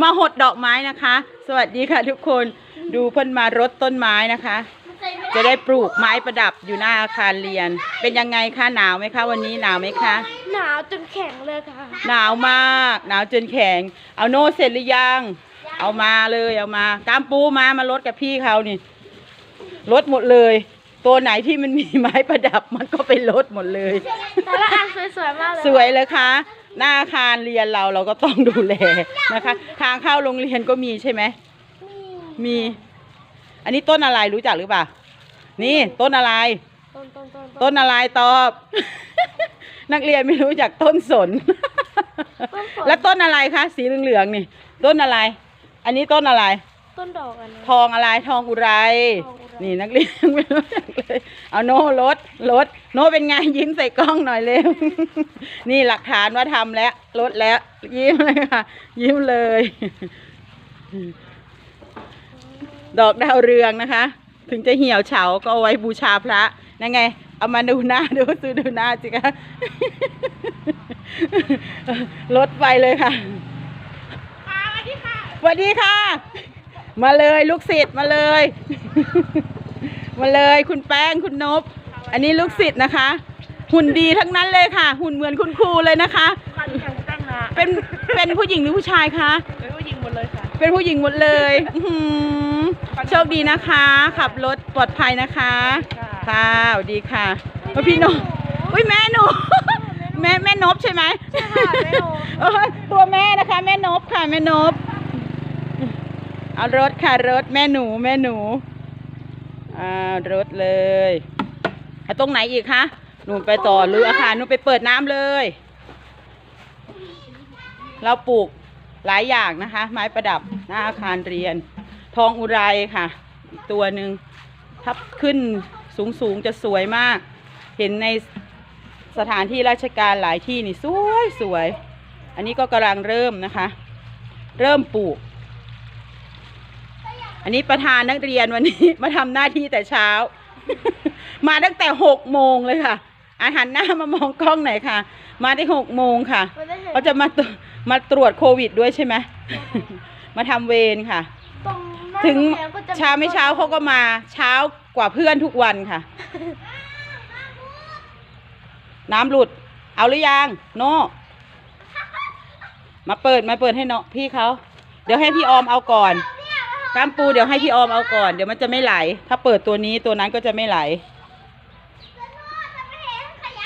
มาหดดอกไม้นะคะ สวัสดีค่ะทุกคนดูเพิ่นมารดต้นไม้นะคะ จะได้ปลูกไม้ประดับอยู่หน้าอาคารเรียน เป็นยังไงคะหนาวไหมคะวันนี้หนาวไหมคะ หนาวจนแข็งเลยค่ะ หนาวมาก หนาวจนแข็ง เอาโน่เสร็จหรือยัง เอามาเลยเอามากามปูมามาลดกับพี่เขานี่ลดหมดเลย ตัวไหนที่มันมีไม้ประดับมันก็ไปลดหมดเลย แต่ละอันสวยๆมากเลยสวยเลยคะ หน้าอาคารเรียนเราเราก็ต้องดูแลนะคะ ทางเข้าโรงเรียนก็มีใช่ไหมมี อันนี้ต้นอะไรรู้จักหรือเปล่า นี่ต้นอะไร ต้นต้นต้นต้นอะไรตอบ นักเรียนไม่รู้จักต้นสนต้นฝนแล้วต้นอะไรคะสีเหลืองๆนี่ ต้นอะไร อันนี้ต้นอะไร ต้นดอกอันนั้นทองอะไรทองอุไรทองอุไร นี่นักเรียนไม่รู้จักเลยเอาโน่รถรถโน่เป็นไงยิ้มใส่กล้องหน่อยเร็ว นี่หลักฐานว่าทำแล้วลดแล้ว ยิ้มเลยค่ะ ยิ้มเลย ดอกดาวเรืองนะคะ ถึงจะเหี่ยวเฉาก็เอาไว้บูชาพระนั่นไง เอามาดูหน้าดูซื้อดูหน้าสิคะลดไปเลยค่ะสวัสดีค่ะ มาเลยลูกศิษย์มาเลย มาเลยคุณแป้งคุณนบ อันนี้ลูกศิษย์นะคะ หุ่นดีทั้งนั้นเลยค่ะ หุ่นเหมือนคุณครูเลยนะคะมันยังตั้งนาเป็นเป็นผู้หญิงหรือผู้ชายคะ เป็นผู้หญิงหมดเลยค่ะ เป็นผู้หญิงหมดเลยอื้อหือโชคดีนะคะ ขับรถปลอดภัยนะคะ ค่ะค่ะสวัสดีค่ะว่าพี่นบอุ้ยแม่หนู แม่แม่นบใช่ไหมใช่ค่ะแม่นบเออตัวแม่นะคะ แม่นบค่ะ แม่นบ เอารถค่ะรถแม่หนูแม่หนูอ่ารถเลยเอาตรงไหนอีกคะหนูไปต่อหรืออาคารหนูไปเปิดน้ำเลย เราปลูกหลายอย่างนะคะ ไม้ประดับหน้าอาคารเรียน ทองอุไรค่ะ อีกตัวหนึ่งทับขึ้นสูงสูงๆจะสวยมาก เห็นในสถานที่ราชการหลายที่นี่สวยสวย อันนี้ก็กำลังเริ่มนะคะ เริ่มปลูก อันนี้ประธานนักเรียนวันนี้ มาทำหน้าที่แต่เช้า มาตั้งแต่หกโมงเลยค่ะ อาหารหน้ามามองกล้องหน่อยค่ะ มาได้หกโมงค่ะไม่ได้เห็นเขาจะมาตรวมาตรวจโควิดด้วยใช่ไหมมาทำเวรค่ะตรงหน้าถึงโรเรียนก็จะเช้าไม่เช้าเขาก็มาเช้ากว่าเพื่อนทุกวันค่ะ น้ำหลุด เอาหรือยังโนมาเปิดมาเปิดให้เนาะพี่เขา เดี๋ยวให้พี่ออมเอาก่อน กามปูเดี๋ยวให้พี่ออมเอาก่อน เดี๋ยวมันจะไม่ไหล ถ้าเปิดตัวนี้ตัวนั้นก็จะไม่ไหล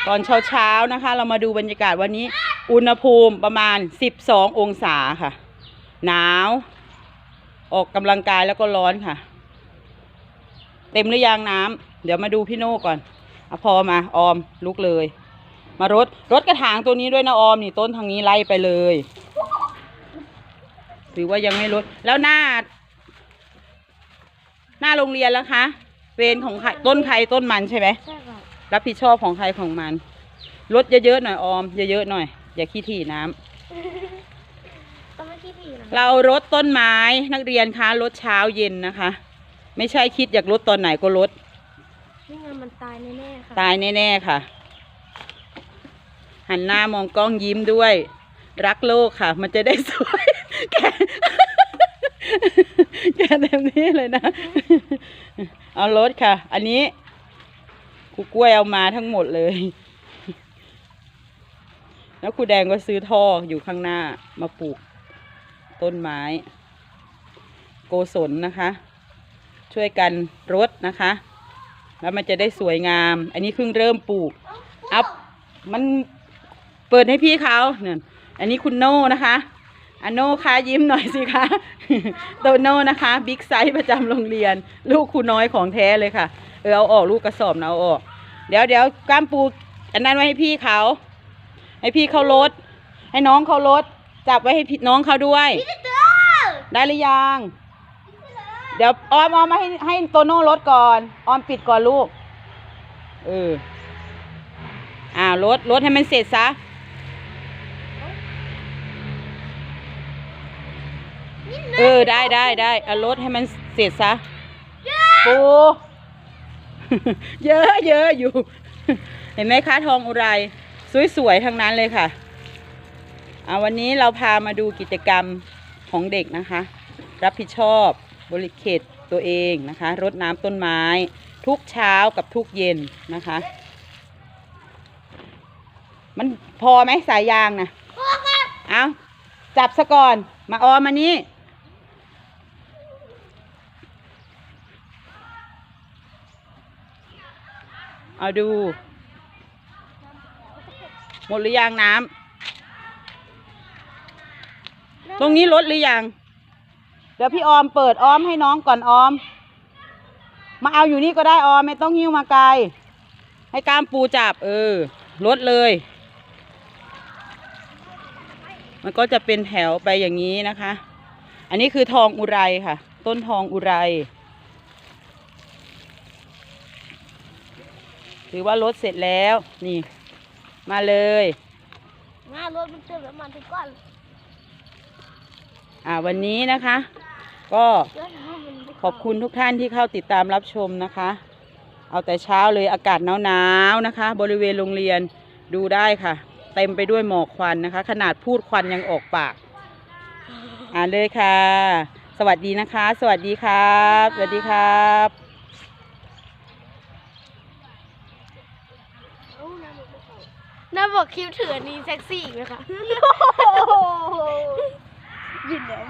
ตอนเช้าเช้าๆนะคะ เรามาดูบรรยากาศวันนี้ อุณหภูมิประมาณ 12 องศาค่ะ หนาว ออกกำลังกายแล้วก็ร้อนค่ะ เต็มหรือยังน้ำเดี๋ยวมาดูพี่โน่ก่อนอพอมาออมลุกเลย มารถรถกระถางตัวนี้ด้วยนะออมนี่ต้นทางนี้ไล่ไปเลยหรือว่ายังไม่ลดแล้วนาหน้า โรงเรียนแล้วคะ เวรของใครต้นใครต้นมันใช่ไหม ใช่ค่ะรับผิดชอบของใครของมันลดเยอะๆหน่อยออม เยอะๆหน่อย อย่าขี้ถี่น้ำต้องไม่ขี้ผีนะเรารดต้นไม้นักเรียนคะลดเช้าเย็นนะคะ ไม่ใช่คิดอยากลดตอนไหนก็ลดนี่ไงมันตายแน่ๆค่ะตายแน่ๆค่ะ หันหน้ามองกล้องยิ้มด้วย รักโลกค่ะ มันจะได้สวยแก แกเต็มที่เลยนะ เอารถค่ะ อันนี้ครูกล้วยเอามาทั้งหมดเลย แล้วครูแดงก็ซื้อท่ออยู่ข้างหน้ามาปลูก ต้นไม้ โกศลนะคะ ช่วยกันรดนะคะ แล้วมันจะได้สวยงาม อันนี้เพิ่งเริ่มปลูก อัพมันเปิดให้พี่เขาเนี่ยอันนี้คุณโน่นะคะ อโน่คะยิ้มหน่อยสิคะโตโน่นะคะบิ๊กไซส์ประจำโรงเรียน ลูกครูน้อยของแท้เลยค่ะ เออเอาออกลูกกระสอบนะเอาออก เดี๋ยวเดี๋ยวก้ามปูอันนั้นไว้ให้พี่เขา ให้พี่เขาลด ให้น้องเขาลด จับไว้ให้พี่น้องเขาด้วย ได้หรือยัง เดี๋ยวออมออมมาให้ให้โตโน่ลดก่อน ออมปิดก่อนลูก เออ อ่าลดลดให้มันเสร็จซะ เออได้ได้ได้เอาลดให้มันเสร็จซะปูเยอะเยอะอยู่ เห็นไหมคะทองอุไรสวยๆทั้งนั้นเลยค่ะอ่าวันนี้เราพามาดูกิจกรรมของเด็กนะคะ รับผิดชอบบริเขตตัวเองนะคะ รดน้ำต้นไม้ ทุกเช้ากับทุกเย็นนะคะ มันพอไหมสายยางนะเอาจับซะก่อน มาออมมานี้ เอาดู หมดหรือยังน้ำตรงนี้ลดหรือยัง เดี๋ยวพี่ออมเปิดออมให้น้องก่อนออม มาเอาอยู่นี่ก็ได้ออมไม่ต้องหิ้วมาไกล ให้กล้ามปูจับ เออลดเลย มันก็จะเป็นแถวไปอย่างนี้นะคะ อันนี้คือทองอุไรค่ะ ต้นทองอุไร ถือว่าลดเสร็จแล้วนี่ มาเลยหน้ารถมันเติมน้ำมันทุกก้อนอ่าวันนี้นะคะ ก็เดี๋ยวน้ำมันไม่ขอบคุณทุกท่านที่เข้าติดตามรับชมนะคะ เอาแต่เช้าเลยอากาศหนาวๆนะคะ บริเวณโรงเรียนดูได้ค่ะ เต็มไปด้วยหมอกควันนะคะ ขนาดพูดควันยังออกปาก อ่านเลยค่ะ สวัสดีนะคะ สวัสดีครับ สวัสดีครับ เอาน้ำมันไม่เข้า น้าบอกคลิปถืออันนี้เซ็กซี่อีกไหมคะ ยินแล้ว